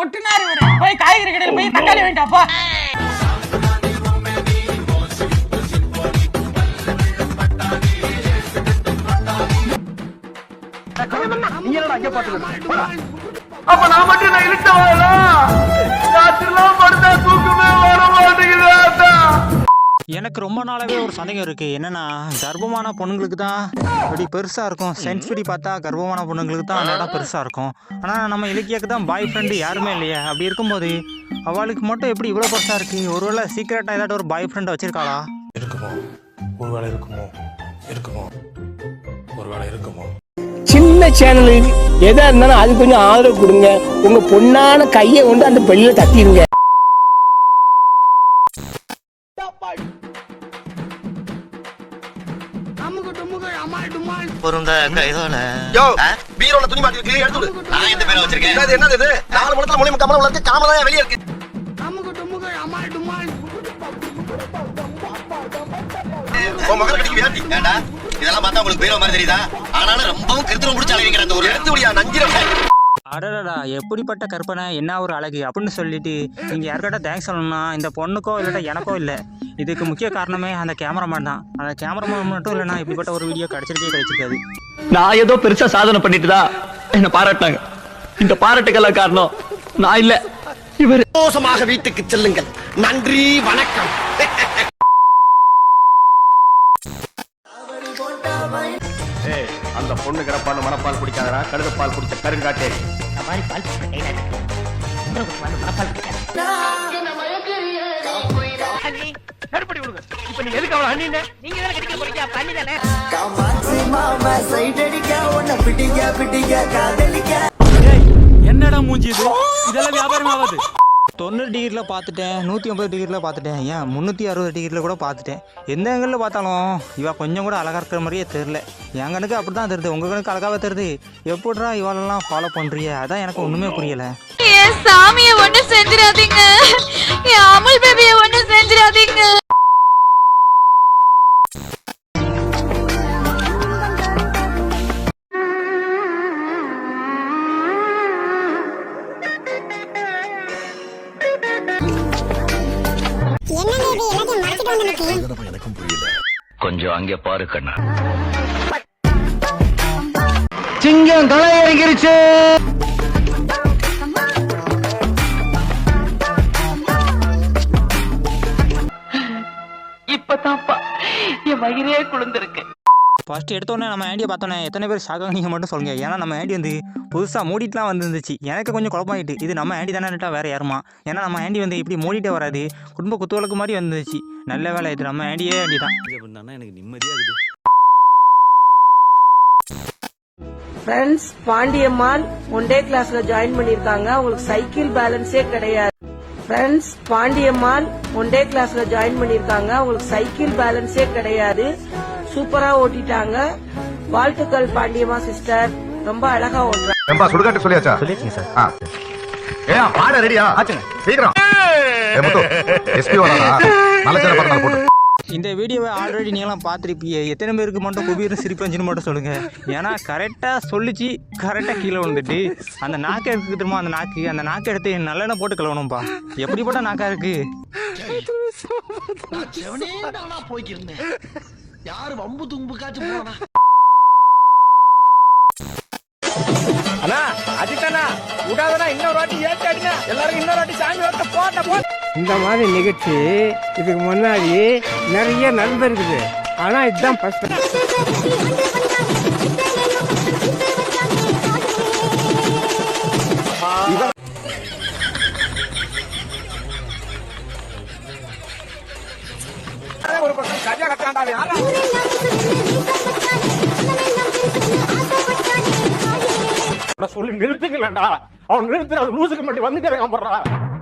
ஒட்டுனாரு இவரு. போய் காய்கறி கடையில் போய் தக்காளி வாங்கிட்டாப்பா நீ என்னடா அங்க பாத்துக்கிட்டு அப்ப நான் மட்டும் நான் இழுத்த வரலாம் ராத்திரிலாம் படுத்தா தூக்கமே வர எனக்கு ரொம்ப நாளாவே ஒரு சந்தேகம் இருக்கு. என்னன்னா கர்ப்பமான பொண்ணுங்களுக்கு தான் இப்படி பெருசா இருக்கும். சென்ஸ் படி பார்த்தா கர்ப்பமான பொண்ணுங்களுக்கு தான் அந்த இடம் பெருசா இருக்கும். ஆனா நம்ம இலக்கியாக்கு தான் பாய் ஃப்ரெண்டு யாருமே இல்லையே. அப்படி இருக்கும்போது அவளுக்கு மட்டும் எப்படி இவ்வளோ பெருசா இருக்கு? ஒருவேளை சீக்கிரட்டா ஏதாட்டும் ஒரு பாய் ஃப்ரெண்ட் வச்சிருக்காளா? இருக்குமோ? ஒருவேளை இருக்குமோ? இருக்குமோ? ஒருவேளை இருக்குமோ? சின்ன சேனல் எதா இருந்தாலும் அது கொஞ்சம் ஆதரவு கொடுங்க. உங்க பொண்ணான கையை கொண்டு அந்த பெல்லில தட்டிடுங்க யோ பீரோல துணி மாட்டி இருக்கு எடுத்து விடு. நான் எந்த பேரை வச்சிருக்கேன். என்னது என்னது இது? நாலு கமலம் வளர்த்து காமதான் வெளியே இருக்கு? உன் மகனை கடிக்க வேண்டி ஏண்டா? இதெல்லாம் பார்த்தா உங்களுக்கு பீரோ மாதிரி தெரியுதா? ஆனாலும் ரொம்பவும் கிருத்திரம் முடிச்சு அழகிங்கிற அந்த ஒரு எடுத்து விடியா நஞ்சிரம் அடடடா எப்படிப்பட்ட கற்பனை? என்ன ஒரு அழகு? அப்படின்னு சொல்லிட்டு நீங்க யாருக்கிட்ட தேங்க்ஸ் சொல்லணும்னா இந்த பொண்ணுக்கோ இல்லாட்டா எனக்கோ இல்லை. இதுக்கு முக்கிய காரணமே அந்த கேமராமேன் தான். அந்த கேமராமேன் மட்டும் இல்லைன்னா இப்படிப்பட்ட ஒரு வீடியோ கிடைச்சிருக்கே கிடைச்சிருக்காது. நான் ஏதோ பெருசா சாதனை பண்ணிட்டு தான் என்ன பாராட்டினாங்க. இந்த பாராட்டுக்கெல்லாம் காரணம் நான் இல்ல. இவர் சந்தோஷமாக வீட்டுக்கு செல்லுங்கள். நன்றி வணக்கம். அந்த பொண்ணு கிடப்பான்னு மனப்பால் குடிக்காதடா கழுத பால் குடிச்ச கருங்காட்டே என்னடா மூஞ்சி இது? இதெல்லாம் வியாபாரம் ஆகாது தொண்ணூறு டிகிரியில் பார்த்துட்டேன் நூற்றி ஐம்பது டிகிரியில் பார்த்துட்டேன். ஏன் முந்நூற்றி அறுபது டிகிரியில் கூட பார்த்துட்டேன். எந்த ஆங்கிளில் பார்த்தாலும் இவள் கொஞ்சம் கூட அழகாக இருக்கிற மாதிரியே தெரில என் கணக்கு அப்படி தான் தெரியுது உங்கள் கணக்கு அழகாகவே தெரியுது. எப்படிடா இவாளெல்லாம் ஃபாலோ பண்ணுறிய அதான் எனக்கு ஒன்றுமே புரியலை. சாமியை ஒண்ணு செஞ்சிடாதீங்க. அமுல் பேபியை கொஞ்சம் அங்கே பாரு கண்ணா. சிங்கம் களை இறங்கிருச்சு இப்பதான்ப்பா என் வயிறே குளிர்ந்திருக்கு. ஃபர்ஸ்ட் எடுத்தோடனே நம்ம ஆண்டியை பார்த்தோன்னே எத்தனை பேர் ஷாக்காக நீங்கள் மட்டும் சொல்லுங்க. ஏன்னா நம்ம ஆண்டி வந்து புதுசாக மூடிட்டுலாம் வந்துருந்துச்சு. எனக்கு கொஞ்சம் குழப்பமாயிட்டு இது நம்ம ஆண்டி தானேட்டா வேறு யாருமா? ஏன்னா நம்ம ஆண்டி வந்து இப்படி மூடிட்டே வராது. குடும்ப குத்துவலுக்கு மாதிரி வந்துருச்சு நல்ல வேலை இது நம்ம ஆண்டியே ஆண்டி தான் எனக்கு நிம்மதியாகுது ஃப்ரெண்ட்ஸ் பாண்டியம்மாள் ஒன் டே கிளாஸ்ல ஜாயின் பண்ணிருக்காங்க அவங்களுக்கு சைக்கிள் பேலன்ஸே கிடையாது. ஃப்ரெண்ட்ஸ் பாண்டியம்மாள் ஒன் டே கிளாஸ்ல ஜாயின் பண்ணிருக்காங்க அவங்களுக்கு சைக்கிள் பேலன்ஸே கிடையாது. சூப்பரா ஓட்டிட்டாங்க. வாழ்த்துக்கள் பாண்டியம்மா சிஸ்டர் ரொம்ப அழகா ஓட்டுறாங்க சுடுகாட்டு சொல்லியாச்சா? சொல்லியாச்சுங்க சார். ஏன் பாட ரெடியா ஆச்சுங்க. சீக்கிரம். எஸ்பி வரானா நல்ல பரவாயில்ல போட்டு. இந்த வீடியோவை ஆல்ரெடி நீங்களாம் பார்த்துருப்பீங்க. எத்தனை பேருக்கு மட்டும் குபீர் சிரிப்பஞ்சுன்னு மட்டும் சொல்லுங்கள் ஏன்னா கரெக்டாக சொல்லிச்சு கரெக்டாக கீழே வந்துட்டு அந்த நாக்கு எடுத்து திரும்ப அந்த நாக்கு அந்த நாக்கு எடுத்து நல்லெண்ணெய் போட்டு கழுவணும்ப்பா எப்படிப்பட்ட நாக்கா இருக்கு? போய்க்கிருந்தேன் யாரு வம்பு தும்புக்காச்சும் போனா அண்ணா அஜித்தண்ணா விடாதண்ணா இன்னொரு வாட்டி ஏற்றி அடிங்க. எல்லாரும் இன்னொரு வாட்டி சாமி ஓட்ட போட்ட போ இந்த மாதிரி நிகழ்ச்சி இதுக்கு முன்னாடி நிறைய நடந்திருக்குது. ஆனா இதுதான் ஃபர்ஸ்ட் சொல்லி நிறுத்துக்கலடா அவன் நிறுத்துற லூசுக்கு மட்டும் வந்துட்டே போடுறான்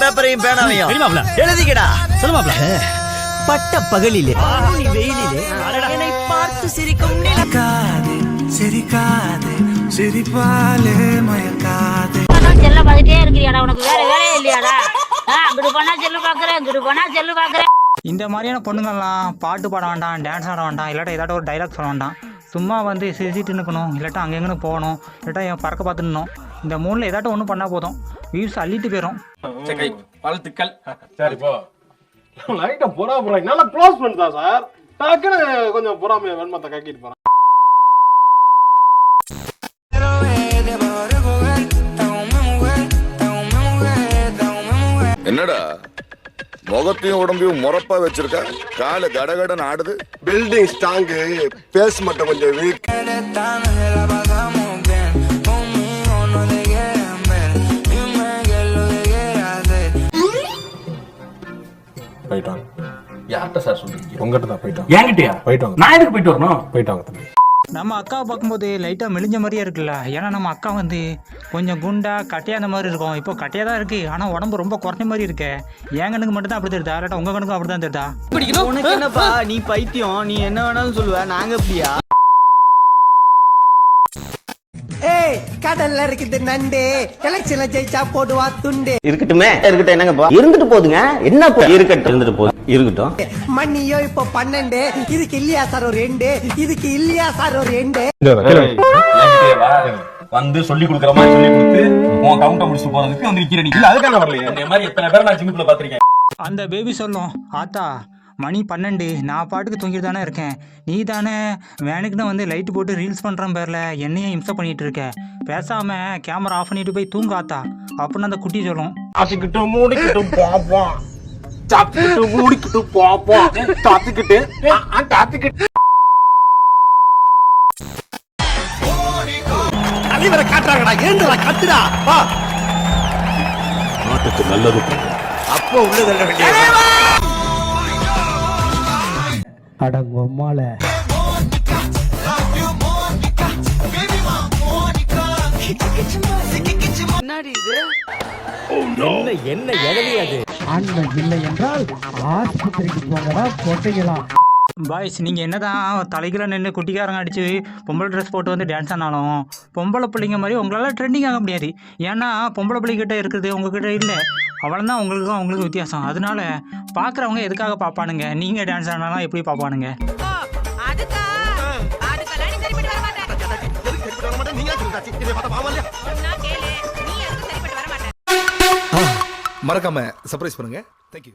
பேப்பரையும் பேனாவையும் எழுதிக்கடா. சொல்லுமாப்ல பட்ட பகலிலே. வெயிலிலே. என்னை பார்த்து சிரிக்கும் செல்ல பார்த்துட்டே இருக்கிறியாடா. உனக்கு வேற வேலையே இல்லையாடா. அங்கிட்டு போனா செல்லு பாக்குறேன் இங்கிட்டு போனா செல்லு பாக்குறேன் இந்த மாதிரியான பொண்ணுங்கள்லாம் பாட்டு பாட வேண்டாம் டான்ஸ் ஆட வேண்டாம் இல்லாட்டா ஏதாட்டும் ஒரு டைலாக் சொல்ல வேண்டாம். சும்மா வந்து சிரிச்சிட்டு நிற்கணும் இல்லாட்டா அங்கே எங்கன்னு போகணும் இல்லாட்டா என் பறக்க பார்த்துடணும் இந்த மூணில் ஏதாட்டும் ஒன்று பண்ணால் போதும். வியூஸ் அள்ளிட்டு போயிடும் வாழ்த்துக்கள். சரி போ. லைட்டா பொறா போறாங்க. நல்லா க்ளோஸ் பண்ணிட்டா சார் டக்குன்னு கொஞ்சம் பொறாமைய வெண்மத்தை கக்கிட்டு போறேன். என்னடா? முகத்தையும் உடம்பையும் முறப்பா வச்சிருக்க? கால கடகடன் ஆடுது. பில்டிங் ஸ்ட்ராங்கு பேஸ் மட்டும் கொஞ்சம் வீக் போயிட்டாங்க. யார்கிட்ட சார் சொல்றீங்க? உங்ககிட்ட தான் போயிட்டாங்க. என்கிட்டயா? போயிட்டாங்க. நான் எதுக்கு போயிட்டு வரணும்? போயிட்டாங்க தம்பி. நம்ம அக்காவை பார்க்கும்போது லைட்டாக மெலிஞ்ச மாதிரியே இருக்குல்ல. ஏன்னா நம்ம அக்கா வந்து கொஞ்சம் குண்டா கட்டையா அந்த மாதிரி இருக்கும். இப்போ கட்டையாக தான் இருக்குது ஆனால் உடம்பு ரொம்ப குறைஞ்ச மாதிரி இருக்கு. என் கண்ணுக்கு மட்டும் தான் அப்படி தெரியுதா? இல்லாட்டா உங்கள் கண்ணுக்கும் அப்படி தான் தெரியுதா? உனக்கு என்னப்பா? நீ பைத்தியம். நீ என்ன வேணாலும் சொல்லுவ. நாங்க அப்படியா? கடல்ல இருக்குது நண்டு. எலெக்ஷன்ல ஜெயிச்சா போடுவா துண்டு. இருக்கட்டுமே. இருக்கட்டும் என்னங்கப்பா இருந்துட்டு போதுங்க. என்ன இருக்கட்டும். இருந்துட்டு போகுது இருக்கட்டும். மண்ணியோ இப்போ பன்னெண்டு. இதுக்கு இல்லையா சார் ஒரு ரெண்டு? இதுக்கு இல்லையா சார் ஒரு ரெண்டு? வந்து சொல்லி கொடுக்குற மாதிரி சொல்லி கொடுத்து உன் கவுண்ட முடிச்சு போறதுக்கு வந்து நிக்கிற நீ. இல்ல அதுக்காக வரலையே. இந்த மாதிரி எத்தனை பேர் நான் சின்னத்துல பாத்திருக்கேன் அந்த பேபி சொல்லும் ஆத்தா மணி பன்னெண்டு. நான் பாட்டுக்கு தூங்கிட்டு தானே இருக்கேன். நீ தானே? வேனுக்குன்னு வந்து லைட் போட்டு ரீல்ஸ் பண்ணுறேன் பேரில். என்னையும் இம்சை பண்ணிட்டு இருக்க? பேசாம கேமரா ஆஃப் பண்ணிட்டு போய் தூங்க ஆத்தா. அப்படின்னு அந்த குட்டி சொல்லும். அசிக்கிட்டு மூடிக்கிட்டு பாப்போம் சாப்பிட்டு மூடிக்கிட்டு பாப்போம் தாத்துக்கிட்டு தாத்துக்கிட்டு தலைவரை காட்டுறாங்கடா. ஏந்துடா கத்துடா. வா. நாட்டுக்கு நல்லது அப்போ உள்ளது வேண்டிய அடங்கொம்மால என்ன என்ன எதவி அது? ஆண்மை இல்லை என்றால் ஆஸ்பத்திரிக்கு போங்கடா கொட்டைக்கலாம் பாய்ஸ் நீங்கள் என்னதான் தலைகளை நின்று குட்டிக்காரங்க அடித்து பொம்பளை ட்ரெஸ் போட்டு வந்து டான்ஸ் ஆனாலும் பொம்பளை பிள்ளைங்க மாதிரி உங்களால் ட்ரெண்டிங் ஆக முடியாது. ஏன்னா பொம்பளை பிள்ளைகிட்ட இருக்கிறது உங்ககிட்ட இல்லை. அவ்வளோதான் உங்களுக்கும் அவங்களுக்கும் வித்தியாசம். அதனால பார்க்குறவங்க எதுக்காக பார்ப்பானுங்க நீங்கள் டான்ஸ் ஆனாலும் எப்படி பார்ப்பானுங்க மறக்காம சர்ப்ரைஸ் பண்ணுங்க. தேங்க்யூ